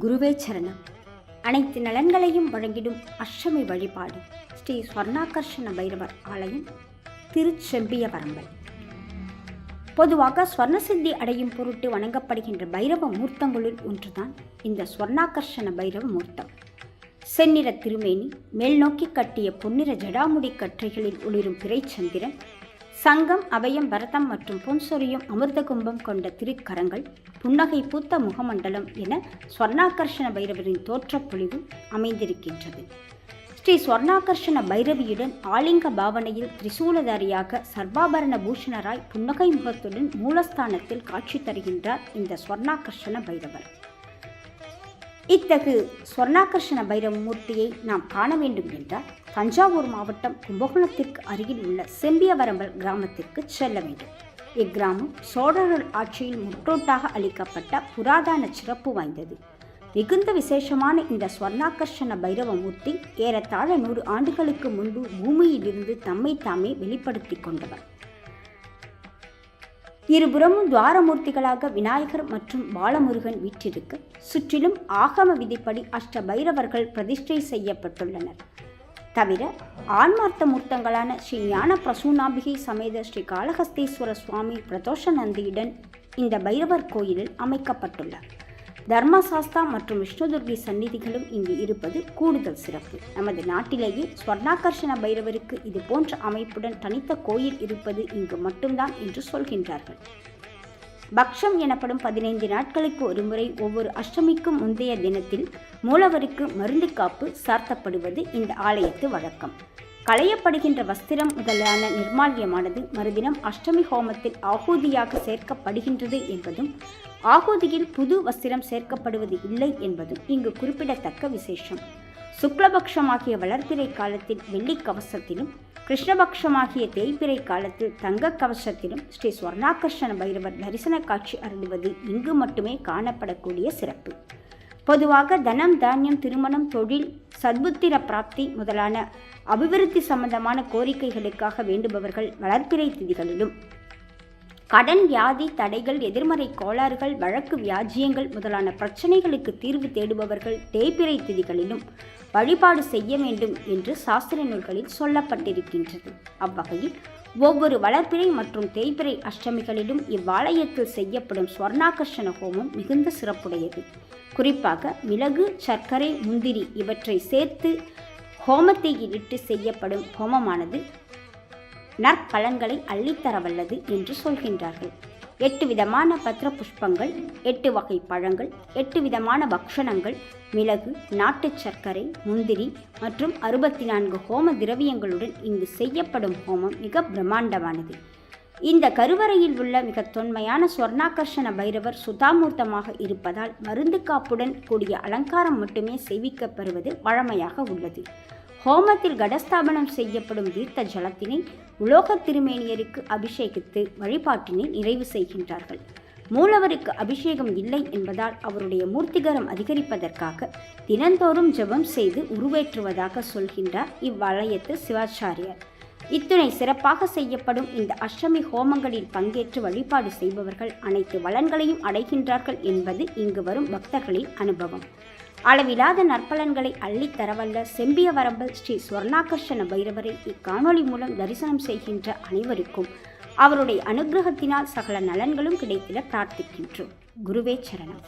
குருவே சரணம். அனைத்து நலன்களையும் வழங்கிடும் அஷ்டமி வழிபாடு. ஸ்ரீ ஸ்வர்ணாகர்ஷண பைரவர் ஆலயம் திருச்செம்பியவரம்பல். பொதுவாக ஸ்வர்ணசித்தி அடையும் பொருட்டு வணங்கப்படுகின்ற பைரவ மூர்த்தங்களுள் ஒன்றுதான் இந்த ஸ்வர்ணாகர்ஷண பைரவ மூர்த்தம். செந்நிற திருமேனி மேல்நோக்கி கட்டிய பொன்னிற ஜடாமுடி கற்றைகளில் ஒளிரும் பிறைச்சந்திரன் சங்கம் அபயம் பரதம் மற்றும் பொன்சொரியும் அமிர்த கும்பம் கொண்ட திருக்கரங்கள் புன்னகை பூத்த முகமண்டலம் என ஸ்வர்ணாகர்ஷண பைரவரின் தோற்றப்பொழிவு அமைந்திருக்கின்றது. ஸ்ரீ ஸ்வர்ணாகர்ஷண பைரவியுடன் ஆலிங்க பாவனையில் திரிசூலதாரியாக சர்வாபரண பூஷணராய் புன்னகை முகத்துடன் மூலஸ்தானத்தில் காட்சி தருகின்றார் இந்த ஸ்வர்ணாகர்ஷண பைரவர். இத்தகு ஸ்வர்ணாகர்ஷண பைரவ மூர்த்தியை நாம் காண வேண்டும் என்றால் தஞ்சாவூர் மாவட்டம் கும்பகோணத்திற்கு அருகில் உள்ள செம்பியவரம்பல் கிராமத்திற்கு செல்ல வேண்டும். இக்கிராமம் சோழர்கள் ஆட்சியில் முற்றோட்டாக அளிக்கப்பட்ட புராதன சிறப்பு வாய்ந்தது. மிகுந்த விசேஷமான இந்த ஸ்வர்ணாகர்ஷண பைரவ மூர்த்தி ஏறத்தாழ நூறு ஆண்டுகளுக்கு முன்பு பூமியிலிருந்து தம்மை தாமே வெளிப்படுத்தி கொண்டவர். இருபுறமும் துவாரமூர்த்திகளாக விநாயகர் மற்றும் பாலமுருகன் வீற்றிருக்க. சுற்றிலும் ஆகம விதிப்படி அஷ்ட பைரவர்கள் பிரதிஷ்டை செய்யப்பட்டுள்ளனர். தவிர ஆன்மார்த்த மூர்த்தங்களான ஸ்ரீ ஞான பிரசூனாம்பிகை சமேத ஸ்ரீ காளஹஸ்தீஸ்வர சுவாமி பிரதோஷ நந்தியுடன் இந்த பைரவர் கோயிலில் அமைக்கப்பட்டுள்ளார். தர்மசாஸ்தா மற்றும் விஷ்ணுதுர்கி சந்நிதிகளும் இங்கு இருப்பது கூடுதல் சிறப்பு. நமது நாட்டிலேயே ஸ்வர்ணாகர்ஷண பைரவருக்கு இது போன்ற அமைப்புடன் தனித்த கோயில் இருப்பது இங்கு மட்டும்தான் என்று சொல்கின்றார்கள். பக்ஷம் எனப்படும் பதினைந்து நாட்களுக்கு ஒருமுறை ஒவ்வொரு அஷ்டமிக்கும் முந்தைய தினத்தில் மூலவருக்கு மருந்து காப்பு சார்த்தப்படுவது இந்த ஆலயத்து வழக்கம். களையப்படுகின்ற வஸ்திரம் முதலான நிர்மால்யமானது மறுதினம் அஷ்டமி ஹோமத்தில் ஆகூதியாக சேர்க்கப்படுகின்றது என்பதும் ஆகுதியில் புது வஸ்திரம் சேர்க்கப்படுவது இல்லை என்பதும் இங்கு குறிப்பிடத்தக்க விசேஷம். சுக்லபக்ஷமாகிய வளர்பிறை காலத்தில் வெள்ளி கவசத்திலும் கிருஷ்ணபக்ஷமாகிய தேய்பிறை காலத்தில் தங்க கவசத்திலும் ஸ்ரீ ஸ்வர்ணாகர்ஷண பைரவர் தரிசன காட்சி அருள்வது இங்கு மட்டுமே காணப்படக்கூடிய சிறப்பு. பொதுவாக தனம் தானியம் திருமணம் தொழில் சத்புத்திர பிராப்தி முதலான அபிவிருத்தி சம்பந்தமான கோரிக்கைகளுக்காக வேண்டுபவர்கள் வளர்ப்பிறை திதிகளிலும் கடன் வியாதி தடைகள் எதிர்மறை கோளாறுகள் வழக்கு வியாஜியங்கள் முதலான பிரச்சனைகளுக்கு தீர்வு தேடுபவர்கள் தேய்பிறை திதிகளிலும் வழிபாடு செய்ய வேண்டும் என்று சாஸ்திர நூல்களில் சொல்லப்பட்டிருக்கின்றது. அவ்வகையில் ஒவ்வொரு வளர்ப்பிறை மற்றும் தேய்பிறை அஷ்டமிகளிலும் இவ்வாலயத்தில் செய்யப்படும் ஸ்வர்ணாகர்ஷண ஹோமம் மிகுந்த சிறப்புடையது. குறிப்பாக மிளகு சர்க்கரை முந்திரி இவற்றை சேர்த்து ஹோமத்தை இட்டு செய்யப்படும் ஹோமமானது நற்பலன்களை அள்ளித்தர வல்லது என்று சொல்கின்றார்கள். எட்டு விதமான பத்திர புஷ்பங்கள் எட்டு வகை பழங்கள் எட்டு விதமான பக்ஷணங்கள் மிளகு நாட்டு சர்க்கரை முந்திரி மற்றும் அறுபத்தி நான்கு ஹோம திரவியங்களுடன் இங்கு செய்யப்படும் ஹோமம் மிக பிரம்மாண்டமானது. இந்த கருவறையில் உள்ள மிக தொன்மையான சொர்ணாகர்ஷண பைரவர் சுதாமூர்த்தமாக இருப்பதால் மருந்து காப்புடன் கூடிய அலங்காரம் மட்டுமே செய்விக்கப்படுவது வழமையாக உள்ளது. ஹோமத்தில் கடஸ்தாபனம் செய்யப்படும் தீர்த்த ஜலத்தினை உலோக திருமேனியருக்கு அபிஷேகித்து வழிபாட்டினை நிறைவு செய்கின்றார்கள். மூலவருக்கு அபிஷேகம் இல்லை என்பதால் அவருடைய மூர்த்திகரம் அதிகரிப்பதற்காக தினந்தோறும் ஜெபம் செய்து உருவேற்றுவதாக சொல்கின்றார் இவ்வலயத்து சிவாச்சாரியார். இத்துணை சிறப்பாக செய்யப்படும் இந்த அஷ்டமி ஹோமங்களில் பங்கேற்று வழிபாடு செய்பவர்கள் அனைத்து வளன்களையும் அடைகின்றார்கள் என்பது இங்கு வரும் பக்தர்களின் அனுபவம். அளவிலாத நற்பலன்களை அள்ளித் தரவல்ல செம்பிய வரம்பல் ஸ்ரீ ஸ்வர்ணாகர்ஷண பைரவரை. இக்காணொளி மூலம் தரிசனம் செய்கின்ற அனைவருக்கும் அவருடைய அனுகிரகத்தினால் சகல நலன்களும் கிடைத்திட பிரார்த்திக்கின்றோம். குருவே சரணம்.